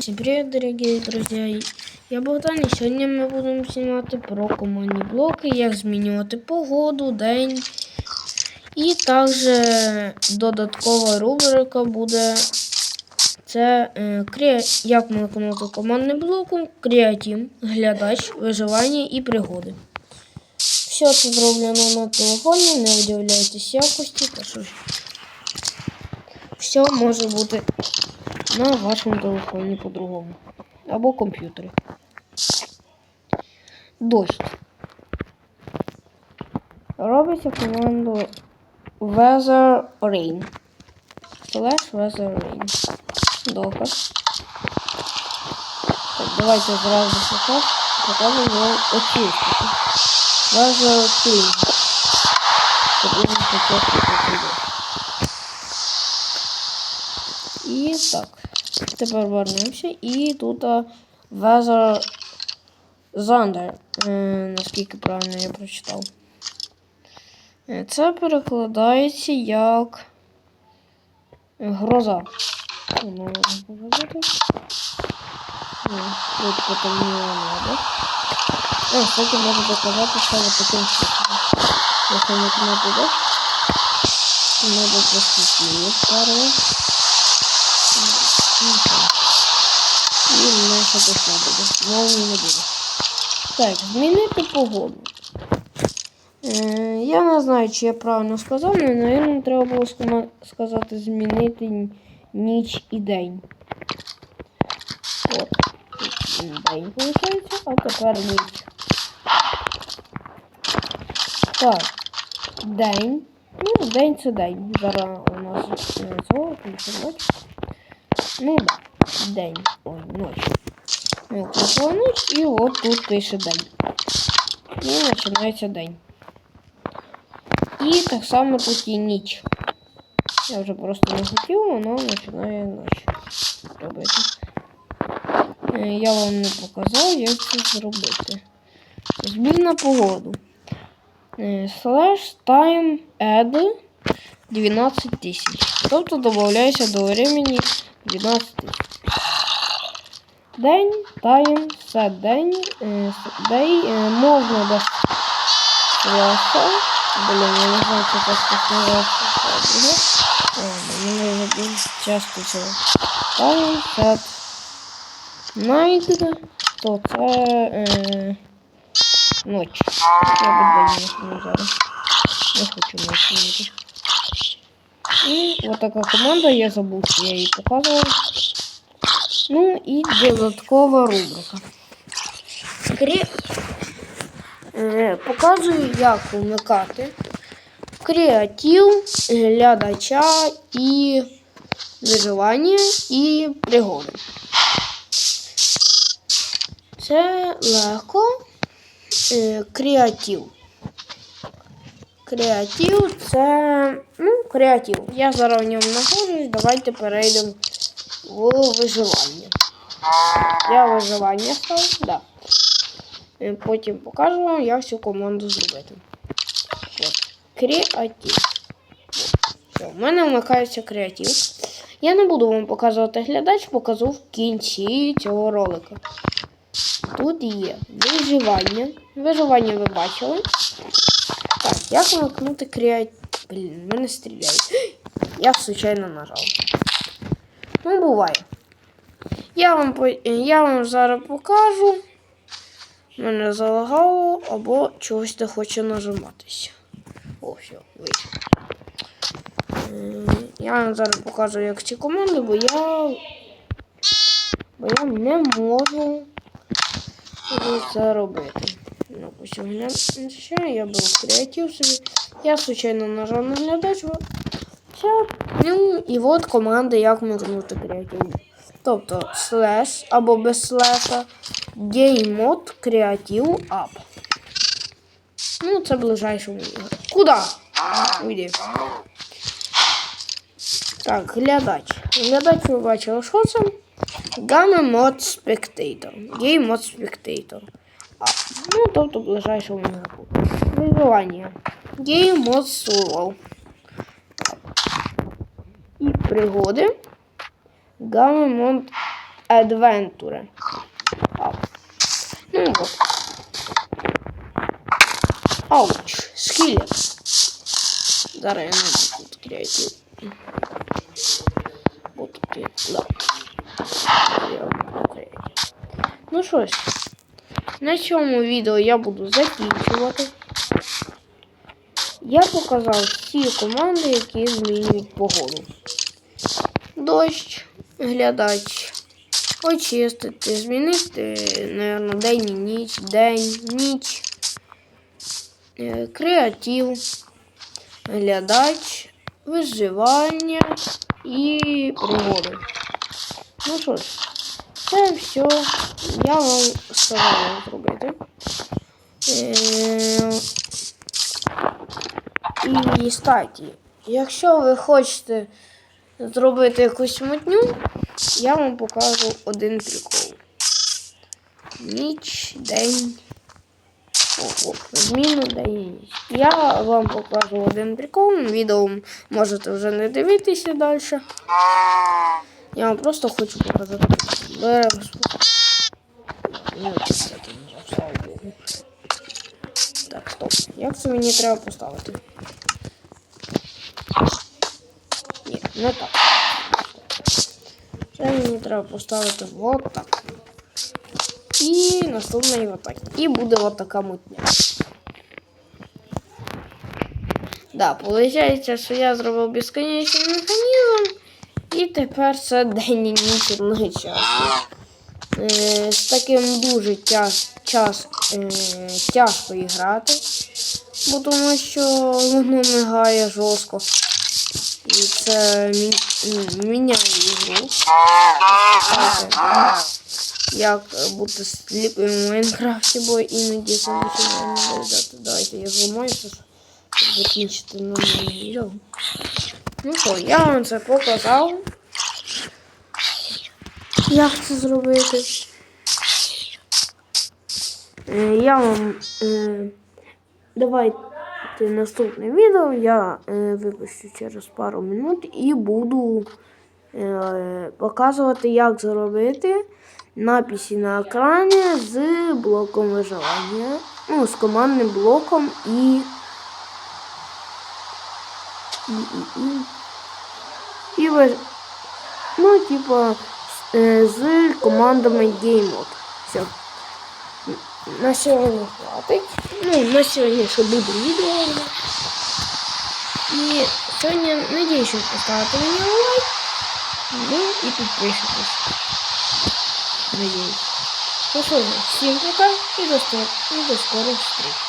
Всем привет, дорогие друзья! Я Богдан, і сьогодні ми будемо знімати про командні блоки, як змінювати погоду, день. І також додаткова рубрика буде це е, як виконувати командним блоком, креатив, глядач, виживання і пригоди. Все це зроблено на телефоні, не удивляйтесь якості, та. Все може бути на вашому телефоні по-другому. Або комп'ютері. Дощ. Робиться команду Weather Rain. Slash Weather Rain. Доказ. Так, давайте зразу показ. Покажемо його очистити. Weather Clean. Щоб він цей дощ. І так. Тепер вернемося. І тут Weather Thunder. Е, наскільки правильно я прочитав. Е, Це перекладається як гроза. Ну, показати. Тут потемніло небо. А, кстати, можу показати, що вот таким способом. Якщо не туди, небо просвітлює пару. Дощу буде. Молнії не буде. Так, змінити погоду. Е, я не знаю, чи я правильно сказав, але, мабуть, треба було сказати змінити ніч і день. От. День виходить, а тепер ніч. Так. День. Ну, день це день. Зараз у нас е, цього, ніч. Ну день. Ой, ночь. Ну, включила ніч і от тут пише день. І починається день. І так само тут і ніч. Я вже просто не хотів, воно починає ніч робити. Е, Я вам не показав, як це зробити. Змін на погоду. Е, Slash time add 12 тисяч. Тобто додається до времени 12 тисяч. День, тайм, set день, е, день, е, можна без слеша. Блін, я не знаю, це спостерігати. Мені вже дуже часто цього. Тайм, set, night, то це е, ніч. Я би день не зараз. Не хочу ночі бути. І от така команда, я забув, я її показував. Ну і додаткова рубрика. Е, Показую, як вмикати креатив, глядача і виживання і пригоди. Це легко. Е, Креатив. Креатив це. Ну, креатив. Я зараз в ньому знаходжусь. Давайте перейдемо виживання. Я виживання став, да. Е, Потім покажу вам, як цю команду зробити. От. Креатив. Все, в мене вмикається креатив. Я не буду вам показувати глядач, покажу в кінці цього ролика. Тут є виживання. Виживання ви бачили. Так, як вмикнути креатив? Блін, мене стріляють. Я случайно нажав. Ну, буває. Я вам, я вам зараз покажу. Мене залагало або чогось не хоче нажиматися. О, все, вийшло. Я вам зараз покажу, як ці команди, бо я. Бо я не можу це робити. Ну, ось я беру креатив собі. Я случайно нажав на глядач. Во- Ну і от команда, як вмикнути креатив. Тобто слеш або без слеша Mode Creative App. Ну, це ближайшому ігор. Куда? Уйди. Так, глядач. Глядач ви бачили, що це? Game Mode Spectator. Game Mode Spectator. А, ну, тобто ближайшому ігроку. Виживання. Game Mode Survival. Пригоди. Mode Adventure. Ну от. Ауч, скелет. Зараз я не тут креатив. Вот тут, да. Ну що ж, на цьому відео я буду закінчувати. Я показав всі команди, які змінюють погоду. Дощ, глядач, очистити, змінити, мабуть, день і ніч, день, ніч, е, креатив, глядач, виживання і пригоди. Ну що ж, це все я вам сказав зробити. Е, і статі, якщо ви хочете зробити якусь мутню, я вам покажу один прикол. Ніч, день. О, зміну день. Я вам покажу один прикол. Відео можете вже не дивитися далі. Я вам просто хочу показати. Так, стоп. Як це мені треба поставити? Не так. Це мені треба поставити вот так. І наступний вот так. І буде вот така мутня. Да, виходить, що я зробив безконечний механізм. І тепер це день і ніч одночасно. Е, з таким дуже тяж, час, е, тяжко грати, бо тому що воно мигає жорстко. Це мі, ну, міняє ігру. Як бути сліпим в Майнкрафті, бо іноді починає не виглядати. Давайте я зламаю щоб закінчити нормальне відео. Ну що, я вам це показав. Як це зробити? Е, Я вам е, давайте наступне відео я е, випущу через пару минут і буду е, показувати, як зробити написи на екрані з блоком виживання. Ну, з командним блоком і. І, і, і. і ви, ну, типа, з, з командами Game Mode. Все. На сьогодні хватить. Ну, на сьогодні ще буде відео. І сьогодні надіюсь, що поставите мені лайк. Ну і підпишитесь. Надіюсь. Ну що ж, всім пока і до, скорих зустріч.